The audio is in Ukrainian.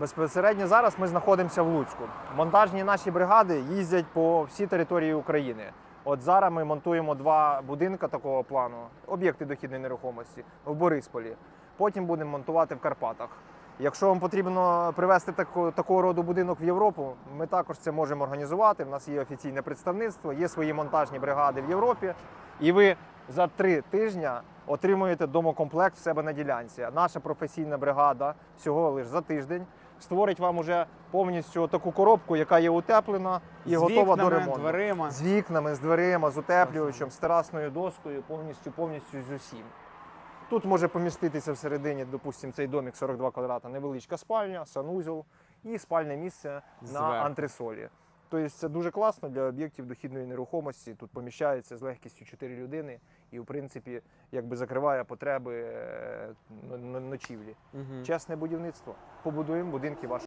Безпосередньо зараз ми знаходимося в Луцьку. Монтажні наші бригади їздять по всій території України. От зараз ми монтуємо два будинки такого плану, об'єкти дохідної нерухомості в Борисполі. Потім будемо монтувати в Карпатах. Якщо вам потрібно привезти таку, такого роду будинок в Європу, ми також це можемо організувати. У нас є офіційне представництво, є свої монтажні бригади в Європі, і ви за три тижні отримуєте домокомплект в себе на ділянці. Наша професійна бригада всього лише за тиждень створить вам уже повністю таку коробку, яка є утеплена і з готова вікнами, до ремонту. дверима. З вікнами, з дверима, з утеплювачем, з терасною доскою, повністю, повністю з усім. Тут може поміститися всередині, допустимо, цей домик 42 квадрата, невеличка спальня, санузел і спальне місце на антресолі. Тобто це дуже класно для об'єктів дохідної нерухомості. Тут поміщається з легкістю 4 людини і, в принципі, якби закриває потреби е, ночівлі. угу. Чесне будівництво. Побудуємо будинки ваші.